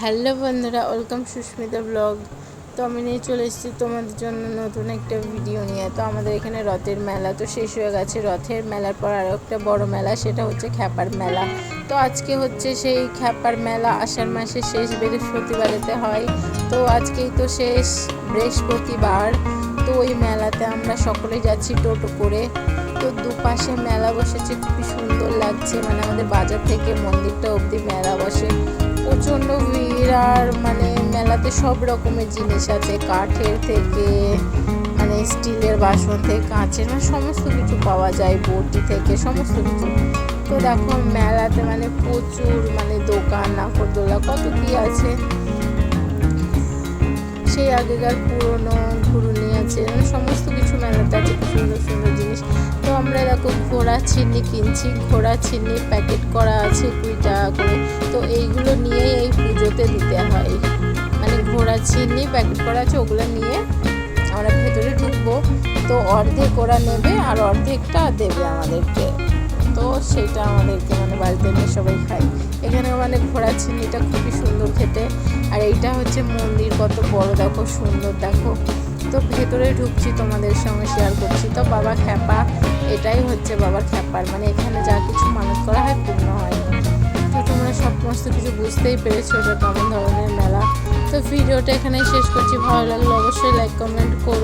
Hello বন্ধুরা, welcome Susmita blog. তো আমি নিয়ে চলে এসেছি তোমাদের জন্য নতুন একটা ভিডিও নিয়ে। তো আমাদের এখানে রথের মেলা তো শেষ হয়ে গেছে। রথের মেলার পর আরও একটা বড় মেলা, সেটা হচ্ছে খ্যাপার মেলা। তো আজকে হচ্ছে সেই খ্যাপার মেলা আষাঢ় মাসের শেষ বৃহস্পতিবারেতে হয়। তো আজকেই তো শেষ বৃহস্পতিবার। তো ওই মেলাতে আমরা সকলেই যাচ্ছি টোটো করে। তো দুপাশে মেলা বসেছে, খুবই সুন্দর লাগছে। মানে আমাদের বাজার থেকে মন্দিরটা অবধি মেলা বসে। প্রচণ্ড ভিড় মানে মেলাতে সব রকমের জিনিস আছে, কাঠের থেকে মানে স্টিলের বাসন থেকে, কাঁচের মানে সমস্ত কিছু পাওয়া যায়, বটি থেকে, সমস্ত কিছু। তো দেখো মেলাতে মানে প্রচুর মানে দোকান, নাকরদোলা, কত কি আছে। সেই আগেকার পুরনো ঘুরুনি আছে মানে সমস্ত কিছু মেলাতে আছে, খুব সুন্দর সুন্দর জিনিস। তো আমরা দেখো ঘোড়া, চিনি কিনছি, ঘোড়া চিনি প্যাকেট করা আছে কুড়ি টাকা করে। তো এইগুলো নিয়ে এই পুজোতে দিতে হয়। মানে ঘোড়া চিনি প্যাকেট করা আছে, ওগুলো নিয়ে আমরা ভেতরে ঢুকবো। তো অর্ধেক ওরা নেবে আর অর্ধেকটা দেবে আমাদেরকে। তো সেটা আমাদেরকে মানে বাড়িতে নিয়ে সবাই খাই এখানে মানে ঘোড়া চিনিটা খুবই সুন্দর খেতে। আর এইটা হচ্ছে মন্দির, কত বড়, দেখো, সুন্দর, দেখো। তো ভেতরে ঢুকছি, তোমাদের সঙ্গে শেয়ার করছি। তো বাবা খ্যাপা, এটাই হচ্ছে বাবার খ্যাপার। মানে এখানে যা কিছু মানুষ করা হয়, পূর্ণ হয়। সমস্ত কিছু বুঝতেই পেরেছ এটা কেমন ধরনের মেলা। তো ভিডিওটা এখানেই শেষ করছি। ভালো লাগলে অবশ্যই লাইক কমেন্ট করো।